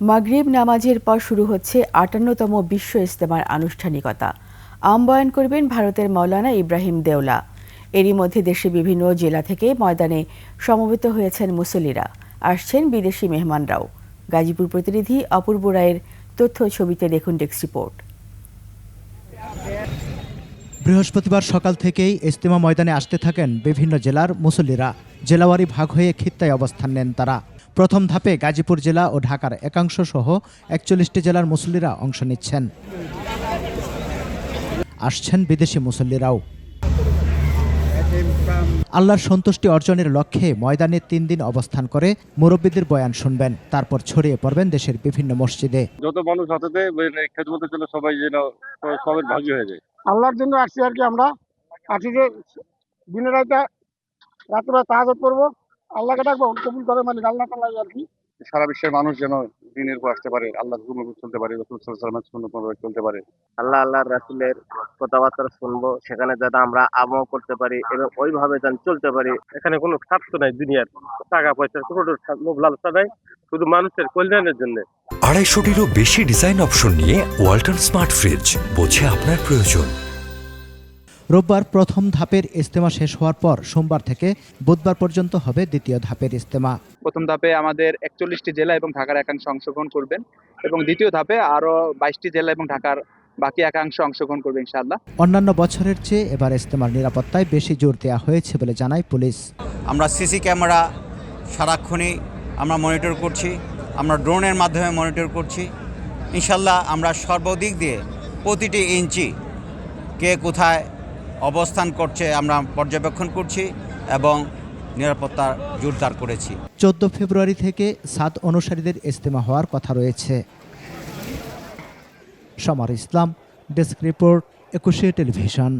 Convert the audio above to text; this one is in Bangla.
মাগরিব নামাজের পর শুরু হচ্ছে আটান্নতম বিশ্ব ইজতেমার আনুষ্ঠানিকতা। আহ্বায়ন করবেন ভারতের মৌলানা ইব্রাহিম দেওলা। এরই মধ্যে দেশের বিভিন্ন জেলা থেকে ময়দানে সমবেত হয়েছেন মুসলিরা আসছেন বিদেশি মেহমানরাও। গাজীপুর প্রতিনিধি অপূর্ব রায়ের তথ্য ছবিতে দেখুন ডেস্ক রিপোর্ট। বৃহস্পতিবার সকাল থেকেই ইস্তেমা ময়দানে আসতে থাকেন বিভিন্ন জেলার মুসল্লিরা। জেলাওয়ারি ভাগ হয়ে খিত্তায় অবস্থান নেন তারা। প্রথম ধাপে গাজীপুর জেলা ও ঢাকার একাংশ সহ একচল্লিশটি জেলার মুসল্লিরা অংশ নিচ্ছেন। আসছেন বিদেশি মুসল্লিরাও। আল্লাহর সন্তুষ্টি অর্জনের লক্ষ্যে ময়দানে তিন দিন অবস্থান করে মুরব্বীদের বয়ান শুনবেন। তারপর ছড়িয়ে পড়বেন দেশের বিভিন্ন মসজিদে। যত মানুষ হাতে খেদমতের জন্য সবাই যেন সবের ভাগী হয়ে যায়। আল্লাহর জন্য আসছি আর কি আমরা। আসি যে দিনের রাতে রাত্রে তাহাজ করব। আল্লাহকে ডাকবো কবুল করে মানে আল্লাহ তাল্লাহ আর কি। সারা বিশ্বের মানুষ যেন দিনের উপর আসতে পারে আল্লাহ হুকুমের চলতে পারে রসুল সাল্লামের সুন্নত চলতে পারে। আল্লাহ আল্লাহর রাসুলের কথাবার্তা শুনব সেখানে যাতে আমরা আমল করতে পারি এবং ওইভাবে যেন চলতে পারি। এখানে কোনো স্বার্থ নাই দুনিয়ার। টাকা পয়সার কোনো লোভ লালসা নাই শুধু মানুষের কল্যাণের জন্য। আড়াইশোটিরও বেশি ডিজাইন অপশন নিয়ে ওয়ালটন স্মার্ট ফ্রিজ বোঝে আপনার প্রয়োজন। রোববার প্রথম ধাপের ইস্তেমা শেষ হওয়ার পর সোমবার থেকে বুধবার পর্যন্ত হবে দ্বিতীয় ধাপের ইস্তেমা প্রথম ধাপে আমাদের একচল্লিশটি জেলা এবং ঢাকার একাংশ অংশগ্রহণ করবেন এবং দ্বিতীয় ধাপে আরও বাইশটি জেলা এবং ঢাকার বাকি একাংশ অংশগ্রহণ করবে ইনশাআল্লাহ। অন্যান্য বছরের চেয়ে এবার ইস্তেমার নিরাপত্তায় বেশি জোর দেওয়া হয়েছে বলে জানায় পুলিশ। আমরা সিসি ক্যামেরা সারাক্ষণই আমরা মনিটর করছি আমরা ড্রোনের মাধ্যমে মনিটর করছি। ইনশাল্লাহ আমরা সর্বদিক দিয়ে প্রতিটি ইঞ্চি কে কোথায় অবস্থান করছে, আমরা পর্যবেক্ষণ করছি এবং নিরাপত্তা জোরদার করেছি। চোদ্দ ফেব্রুয়ারি থেকে সাত অনুসারীদের ইজতেমা হওয়ার কথা রয়েছে। Samar Islam, desk report, Ekushey television.